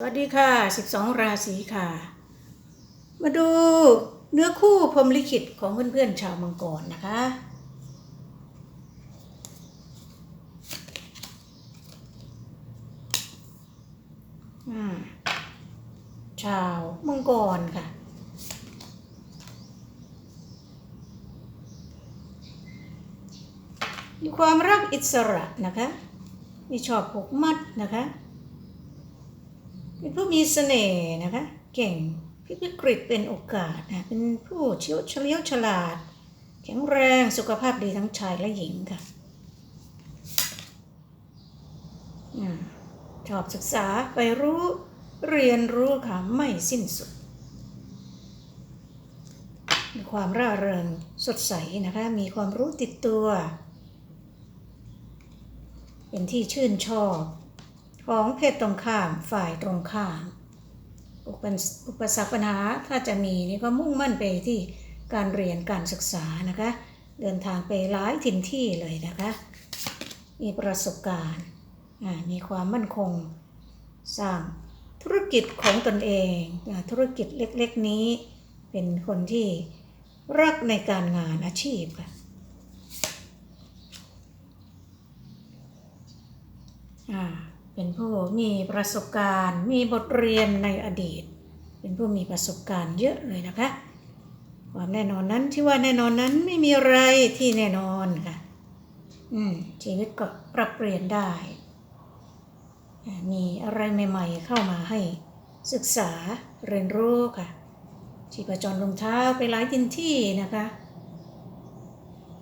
สวัสดีค่ะ 12 ราศีค่ะ มาดูเนื้อคู่พรมลิขิตของเพื่อนๆชาวมังกรนะคะอืมชาวมังกรค่ะ มีความรักอิสระนะคะ มีชอบผูกมัดนะคะ เป็นผู้มีเสน่ห์นะคะ เก่งพลิกวิกฤตเป็นโอกาสนะเป็นผู้เชี่ยวเฉลียวฉลาด แข็งแรงสุขภาพดีทั้งชายและหญิงค่ะอชอบศึกษาไปรู้เรียนรู้ค่ะไม่สิ้นสุด มีความร่าเริงสดใสนะคะ มีความรู้ติดตัว เป็นที่ชื่นชอบ ของเพศตรงข้ามฝ่ายตรงข้าม อุปสรรคปัญหาถ้าจะมีนี่ก็มุ่งมั่นไปที่การเรียนการศึกษานะคะ เดินทางไปหลายถิ่นที่เลยนะคะ มีประสบการณ์มีความมั่นคงสร้างธุรกิจของตนเองธุรกิจเล็กๆนี้ เป็นคนที่รักในการงานอาชีพค่ะอ่า เป็นผู้มีประสบการณ์ มีบทเรียนในอดีต เป็นผู้มีประสบการณ์เยอะเลยนะคะ ความแน่นอนนั้นที่ว่าแน่นอนนั้นไม่มีอะไรที่แน่นอนค่ะ อืมชีวิตก็ปรับเปลี่ยนได้ มีอะไรใหม่ ๆ เข้ามาให้ศึกษาเรียนรู้ค่ะชีพจรลงเท้าไปหลายทินที่นะคะ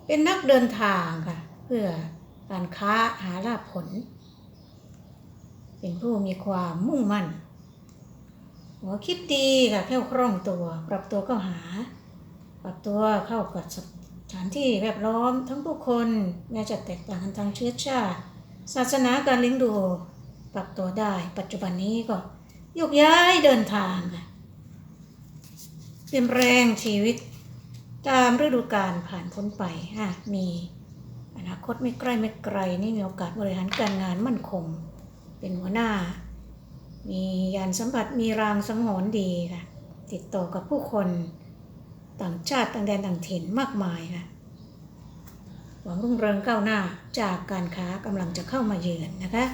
เป็นนักเดินทางค่ะ เพื่อการค้าหาลาภผล เป็นผู้มีความมุ่งมั่น หัวคิดดีค่ะแค่คล่องตัว ปรับตัวเข้าหา ปรับตัวเข้ากับสถานที่แวดล้อมทั้งผู้คนแม้จะแตกต่างกันทางเชื้อชาติ ศาสนาการเลี้ยงดูปรับตัวได้ ปัจจุบันนี้ก็ยกย้ายเดินทางค่ะเปลี่ยนแปลงชีวิต ตามฤดูกาลผ่านพ้นไปฮะมีอนาคตไม่ใกล้ไม่ไกลนี่มีโอกาสบริหารการงานมั่นคง เป็นหัวหน้า มียานสัมผัสมีรางสังหรณ์ดีค่ะ ติดต่อกับผู้คนต่างชาติต่างแดนต่างถิ่นมากมายค่ะหวังรุ่งเรืองก้าวหน้าจากการค้ากำลังจะเข้ามาเยือนนะคะ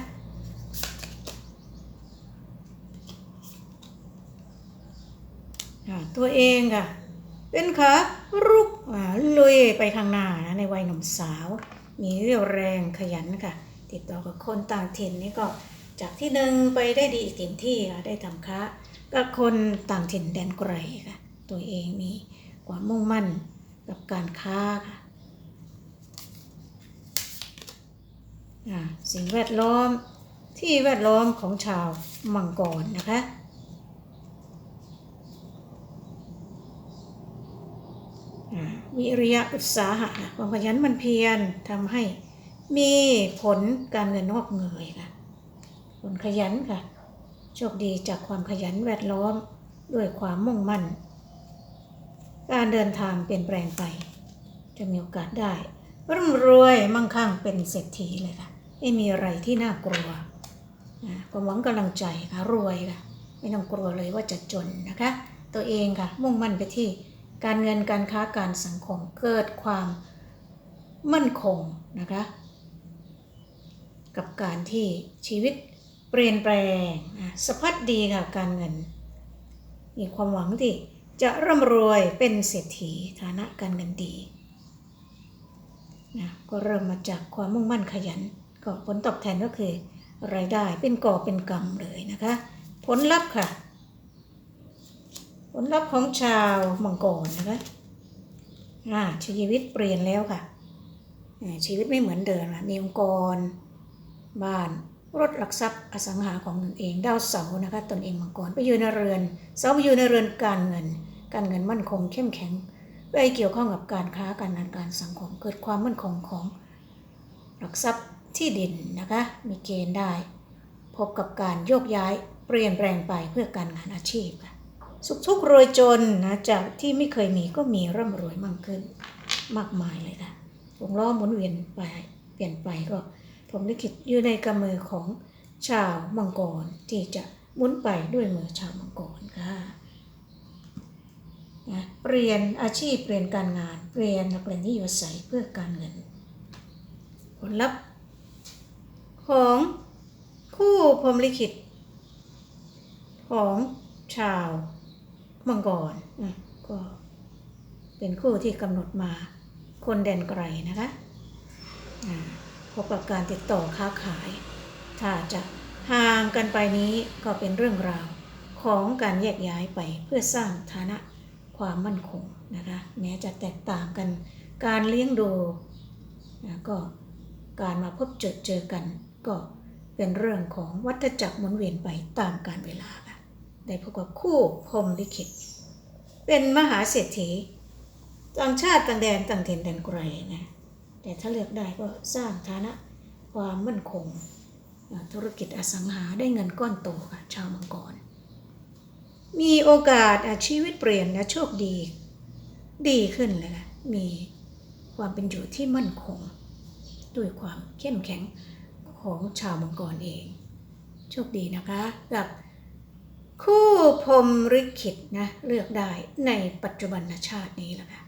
ตัวเองค่ะ เป็นขารุกลุยไปข้างหน้านะในวัยหนุ่มสาว มีเรี่ยวแรงขยันค่ะ ติดต่อกับคนต่างถิ่นนี่ก็ จากที่หนึ่งไปได้ดีอีกถิ่นที่ค่ะได้ทำค้ากับคนต่างถิ่นแดนไกลค่ะ ตัวเองมีความมุ่งมั่นกับการค้าค่ะสิ่งแวดล้อมที่แวดล้อมของชาวมังกรนะคะวิริยะอุตสาหะค่ะความขยันมันเพียรทำให้มีผลการเงินงอกเงยค่ะ คนขยันค่ะ โชคดีจากความขยันแวดล้อมด้วยความมุ่งมั่น การเดินทางเปลี่ยนแปลงไป จะมีโอกาสได้ร่ำรวยมั่งคั่งเป็นเศรษฐีเลยค่ะ ไม่มีอะไรที่น่ากลัวความหวังกำลังใจค่ะรวยค่ะ ไม่ต้องกลัวเลยว่าจะจนนะคะ ตัวเองค่ะมุ่งมั่นไปที่การเงินการค้าการสังคมเกิดความมั่นคงนะคะ กับการที่ชีวิต เปลี่ยนแปลงอะสะพัดดีค่ะการเงิน มีความหวังที่จะร่ำรวยเป็นเศรษฐีฐานะการเงินดีนะก็เริ่มมาจากความมุ่งมั่นขยัน ก็ผลตอบแทนก็คือรายได้เป็นก่อเป็นกำเลยนะคะ ผลลัพธ์ค่ะ ผลลัพธ์ของชาวมังกรนะคะอ่าชีวิตเปลี่ยนแล้วค่ะชีวิตไม่เหมือนเดิมละมีองค์กร บ้าน รถหลักทรัพย์อสังหาของตนเองดาวเสานะคะตนเองมังกรไปอยู่ในเรือนเสาไปอยู่ในเรือนการเงิน การเงินมั่นคงเข้มแข็งไปเกี่ยวข้องกับการค้าการงานการสังคมเกิดความมั่นคงของหลักทรัพย์ที่ดินนะคะมีเกณฑ์ได้ พบกับการโยกย้ายเปลี่ยนแปลงไปเพื่อการงานอาชีพ สุขทุกข์รวยจนนะจากที่ไม่เคยมีก็มีร่ำรวยมากขึ้นมากมายเลยค่ะวงล้อหมุนเวียนไปเปลี่ยนไปก็ ผมลิขิตอยู่ในกำมือของชาวมังกรที่จะหมุนไปด้วยมือชาวมังกรค่ะนะเปลี่ยนอาชีพเปลี่ยนการงานเปลี่ยนหลักแหล่งที่อยู่อาศัยเพื่อการเงิน ผลลัพธ์ของคู่พรมลิขิต ของชาวมังกรก็เป็นคู่ที่กำหนดมาคนแดนไกลนะคะอ่า พบกับการติดต่อค้าขาย ถ้าจะห่างกันไปนี้ก็เป็นเรื่องราวของการแยกย้ายไปเพื่อสร้างฐานะความมั่นคงนะคะแม้จะแตกต่างกันการเลี้ยงดูนะก็การมาพบเจอเจอกัน ก็เป็นเรื่องของวัฏจักรหมุนเวียนไปตามกาลเวลาค่ะได้พบกับคู่พรมลิขิต เป็นมหาเศรษฐีต่างชาติต่างแดนต่างถิ่นแดนไกลนะ แต่ถ้าเลือกได้ก็สร้างฐานะความมั่นคง ธุรกิจอสังหาได้เงินก้อนโตค่ะชาวมังกร มีโอกาสชีวิตเปลี่ยนและโชคดี ดีขึ้นเลยค่ะมีความเป็นอยู่ที่มั่นคง ด้วยความเข้มแข็งของชาวมังกรเอง โชคดีนะคะกับคู่พรมริขิตนะเลือกได้ในปัจจุบันชาตินี้แหละค่ะ